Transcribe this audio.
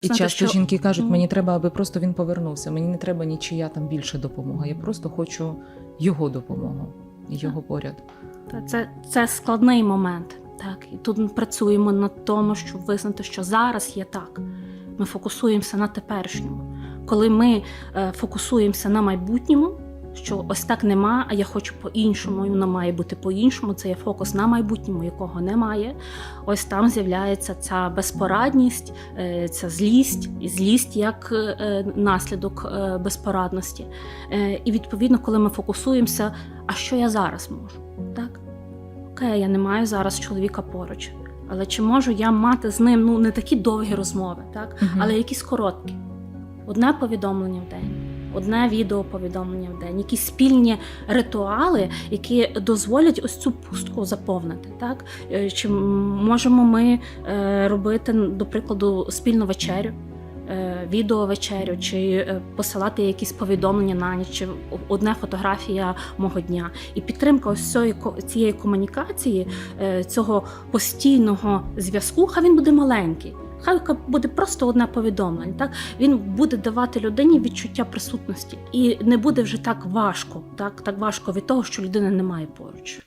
І часто що- жінки кажуть, мені треба, аби просто він повернувся. Мені не треба нічия там більше допомога. Я просто хочу його допомогу, його поряд. Це, це складний момент. Так, і тут ми працюємо над тому, щоб визнати, що зараз є так. Ми фокусуємося на теперішньому. Коли ми е, фокусуємося на майбутньому, що ось так нема, а я хочу по-іншому, і воно має бути по-іншому. Це є фокус на майбутньому, якого немає. Ось там з'являється ця безпорадність, е, ця злість, і злість як е, наслідок е, безпорадності. І відповідно, коли ми фокусуємося, а що я зараз можу? Так? Окей, я не маю зараз чоловіка поруч. Але чи можу я мати з ним ну не такі довгі розмови, так? Мгм. але якісь короткі. Одне повідомлення в день, одне відео повідомлення в день, якісь спільні ритуали, які дозволять ось цю пустку заповнити. Так? Е, Чи можемо ми е, робити, до прикладу, спільну вечерю? е, Відео вечерю, чи посилати якісь повідомлення на ніч, чи одна фотографія мого дня. І підтримка ось цієї, цієї комунікації, цього постійного зв'язку, хай він буде маленький. Хай буде просто одне повідомлення. Так він буде давати людині відчуття присутності, і не буде вже так важко, так так важко від того, що людини немає поруч.